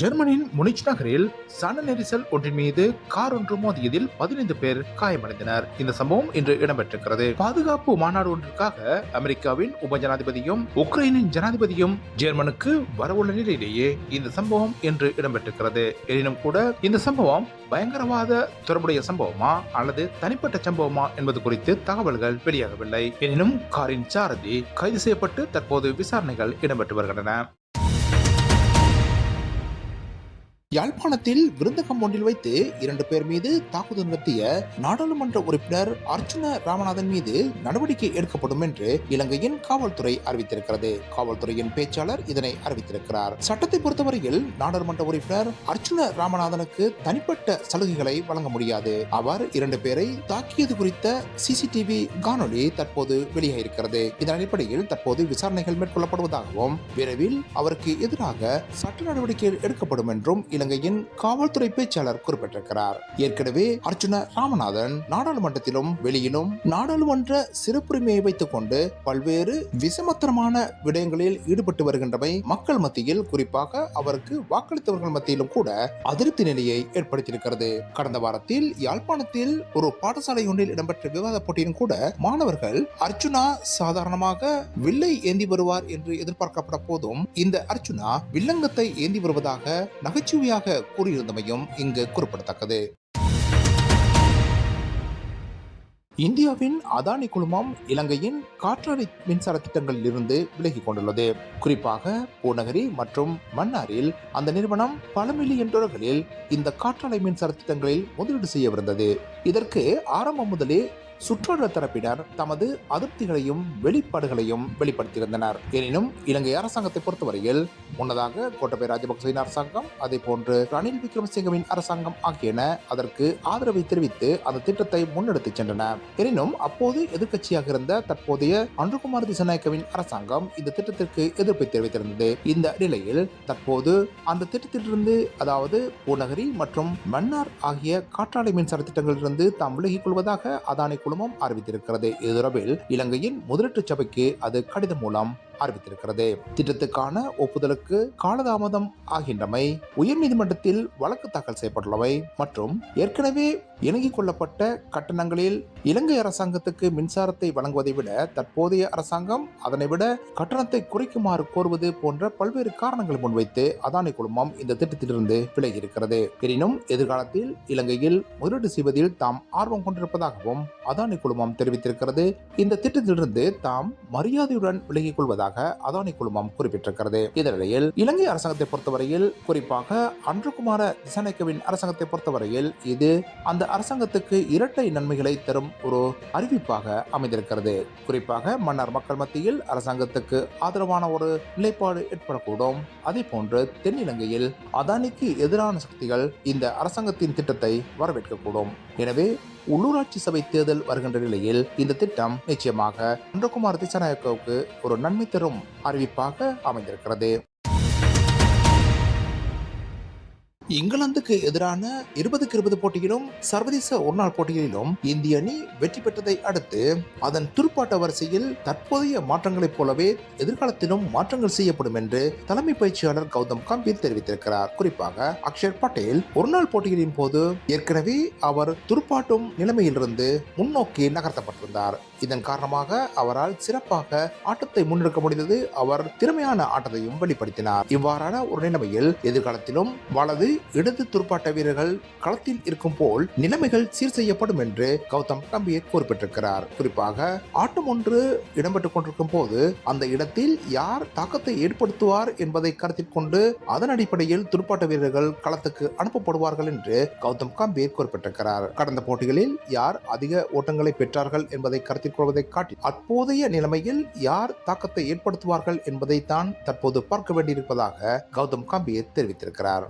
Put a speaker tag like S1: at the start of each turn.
S1: ஜெர்மனியின் முனிச் நகரில் சன நெரிசல் ஒன்றின் மீது கார் ஒன்று மோதியதில் பதினைந்து பேர் காயமடைந்தனர். இந்த சம்பவம் இன்று இடம்பெற்றிருக்கிறது. பாதுகாப்பு மாநாடு ஒன்றிற்காக அமெரிக்காவின் உப ஜனாதிபதியும் உக்ரைனின் ஜனாதிபதியும் ஜெர்மனுக்கு வரவுள்ள நிலையிலேயே இந்த சம்பவம் இன்று இடம்பெற்றிருக்கிறது. எனினும் கூட இந்த சம்பவம் பயங்கரவாத தொடர்புடைய சம்பவமா அல்லது தனிப்பட்ட சம்பவமா என்பது குறித்து தகவல்கள் வெளியாகவில்லை. எனினும் காரின் சாரதி கைது செய்யப்பட்டு தற்போது விசாரணைகள் இடம்பெற்று வருகின்றன. யாழ்ப்பாணத்தில் விருந்தகம் ஒன்றில் வைத்து இரண்டு பேர் மீது தாக்குதல் நடத்திய நாடாளுமன்ற உறுப்பினர் அர்ச்சுன ராமநாதன் மீது நடவடிக்கை எடுக்கப்படும் என்று இலங்கையின் காவல்துறை அறிவித்திருக்கிறது. காவல்துறையின் பேச்சாளர் இதனை அறிவித்திருக்கிறார். சட்டத்தை பொறுத்தவரையில் நாடாளுமன்ற உறுப்பினர் அர்ச்சுன ராமநாதனுக்கு தனிப்பட்ட சலுகைகளை வழங்க முடியாது. அவர் இரண்டு பேரை தாக்கியது குறித்த சிசிடிவி காணொளி தற்போது வெளியாகியிருக்கிறது இதன் அடிப்படையில் தற்போது விசாரணைகள் மேற்கொள்ளப்படுவதாகவும் விரைவில் அவருக்கு எதிராக சட்ட நடவடிக்கை எடுக்கப்படும் என்றும் இலங்கையின் காவல்துறை பேச்சாளர் குறிப்பிட்டிருக்கிறார். ஏற்கனவே அர்ஜுன ராமநாதன் நாடாளுமன்றத்திலும் வெளியிலும் நாடாளுமன்ற சிறப்புரிமையை வைத்துக் கொண்டு பல்வேறு விசமத்தரமான விடயங்களில் ஈடுபட்டு வருகின்றமை மக்கள் மத்தியில் குறிப்பாக அவருக்கு வாக்களித்தவர்கள் மத்தியிலும் கூட அதிருப்தி நிலையை ஏற்படுத்தியிருக்கிறது. கடந்த வாரத்தில் யாழ்ப்பாணத்தில் ஒரு பாடசாலை ஒன்றில் இடம்பெற்ற விவாத போட்டியிலும் கூட மாணவர்கள் அர்ச்சுனா சாதாரணமாக வில்லை ஏந்தி வருவார் என்று எதிர்பார்க்கப்பட்ட போதும் இந்த அர்ச்சுனா வில்லங்கத்தை ஏந்தி வருவதாக நகைச்சுவையாக கூறியிருந்தமையும் இங்கு குறிப்பிடத்தக்கது. இந்தியாவின் அதானி குழுமம் இலங்கையின் காற்றாலை மின்சார திட்டங்களில் இருந்து விலகிக் கொண்டுள்ளது. குறிப்பாக பூநகரி மற்றும் மன்னாரில் அந்த நிறுவனம் பல மில்லியன் டாலர்களில் இந்த காற்றாலை மின்சார திட்டங்களில் முதலீடு செய்யவிருந்தது. இதற்கு ஆரம்பம் முதலே சுற்றுலா தரப்பினர் தமது அதிருப்திகளையும் வெளிப்பாடுகளையும் வெளிப்படுத்தியிருந்தனர். எனினும் இலங்கை அரசாங்கத்தை பொறுத்தவரையில் முன்னதாக கோட்டபய ராஜபக்சவின் அரசாங்கம் அதே போன்று ரணில் விக்ரமசிங்கவின் அரசாங்கம் ஆகியன அதற்கு ஆதரவை தெரிவித்து அந்த திட்டத்தை முன்னெடுத்துச் சென்றன. எனினும் அப்போது எதிர்க்கட்சியாக இருந்த தற்போதைய அன்றுகுமார் திசநாயக்கவின் அரசாங்கம் இந்த திட்டத்திற்கு எதிர்ப்பை தெரிவித்திருந்தது. இந்த நிலையில் தற்போது அந்த திட்டத்திலிருந்து அதாவது பூநகரி மற்றும் மன்னார் ஆகிய காற்றாலை மின்சார திட்டங்களிலிருந்து தாம் விலகிக் கொள்வதாக அதானி குழுமம் அறிவித்திருக்கிறது. இது தொடர்பில் இலங்கையின் முதலீட்டு சபைக்கு அது கடிதம் மூலம் அறிவித்திருக்கிறது. திட்டத்துக்கான ஒப்புதலுக்கு காலதாமதம் ஆகின்றமை உயர்நீதிமன்றத்தில் வழக்கு தாக்கல் செய்யப்பட்டுள்ளவை மற்றும் ஏற்கனவே இணங்கிக் கொள்ளப்பட்ட கட்டணங்களில் இலங்கை அரசாங்கத்துக்கு மின்சாரத்தை வழங்குவதை விட தற்போதைய அரசாங்கம் அதனை விட கட்டணத்தை குறைக்குமாறு கோருவது போன்ற பல்வேறு காரணங்களை முன்வைத்து அதானி குழுமம் இந்த திட்டத்திலிருந்து விலகி இருக்கிறது எனினும் எதிர்காலத்தில் இலங்கையில் முதலீடு செய்வதில் தாம் ஆர்வம் கொண்டிருப்பதாகவும் அதானி குழுமம் தெரிவித்திருக்கிறது. இந்த திட்டத்திலிருந்து தாம் மரியாதையுடன் விலகிக் கொள்வதாக அதானி குழுமம் குறிப்பிட்டிருக்கிறது. இதனிடையில் இலங்கை அரசாங்கத்தை பொறுத்தவரையில் குறிப்பாக அன்றுகுமார திசாநாயக்கவின் அரசாங்கத்தை பொறுத்தவரையில் இது அந்த அரசாங்கத்துக்கு இரட்டை நன்மைகளை தரும் ஒரு அறிவிப்பாக அமைந்திருக்கிறது. குறிப்பாக மன்னர் மக்கள் மத்தியில் அரசாங்கத்துக்கு ஆதரவான ஒரு நிலைப்பாடு ஏற்படக்கூடும். அதே போன்று தென்னிலங்கையில் அதானிக்கு எதிரான சக்திகள் இந்த அரசாங்கத்தின் திட்டத்தை வரவேற்கக்கூடும். எனவே உள்ளூராட்சி சபை தேர்தல் வருகின்ற நிலையில் இந்த திட்டம் நிச்சயமாக அன்றகுமார் திசாநாயக்கவுக்கு ஒரு நன்மை தரும் அறிவிப்பாக அமைந்திருக்கிறது. இங்கிலாந்துக்கு எதிரான இருபதுக்கு இருபது போட்டியிலும் சர்வதேச ஒருநாள் போட்டிகளிலும் இந்திய அணி வெற்றி பெற்றதை அடுத்து அதன் துடுப்பாட்ட வரிசையில் தற்போதைய மாற்றங்களைப் போலவே எதிர்காலத்திலும் மாற்றங்கள் செய்யப்படும் என்று தலைமை பயிற்சியாளர் கௌதம் கம்பீர் தெரிவித்திருக்கிறார். குறிப்பாக அக்ஷர் பட்டேல் ஒருநாள் போட்டிகளின் போது ஏற்கனவே அவர் துடுப்பாட்டும் நிலைமையிலிருந்து முன்னோக்கி நகர்த்தப்பட்டிருந்தார். இதன் காரணமாக அவரால் சிறப்பாக ஆட்டத்தை முன்னெடுக்க முடிந்தது. அவர் திறமையான ஆட்டத்தையும் வெளிப்படுத்தினார். இவ்வாறான ஒரு நிலைமையில் எதிர்காலத்திலும் வலது இடது துடுப்பாட்ட வீரர்கள் களத்தில் இருக்கும் போல் நிலைமைகள் சீர் செய்யப்படும் என்று கௌதம் கம்பீர் குறிப்பிட்டிருக்கிறார். குறிப்பாக ஆட்டம் ஒன்று இடம்பெற்றுக் கொண்டிருக்கும் போது அந்த இடத்தில் யார் தாக்கத்தை ஏற்படுத்துவார் என்பதை கருத்தில் கொண்டு அதன் அடிப்படையில் துடுப்பாட்ட வீரர்கள் களத்துக்கு அனுப்பப்படுவார்கள் என்று கௌதம் கம்பீர் குறிப்பிட்டிருக்கிறார். கடந்த போட்டிகளில் யார் அதிக ஓட்டங்களை பெற்றார்கள் என்பதை கருத்தில் கொள்வதை காட்டி அப்போதைய நிலைமையில் யார் தாக்கத்தை ஏற்படுத்துவார்கள் என்பதை தான் தற்போது பார்க்க வேண்டியிருப்பதாக கௌதம் கம்பீர் தெரிவித்திருக்கிறார்.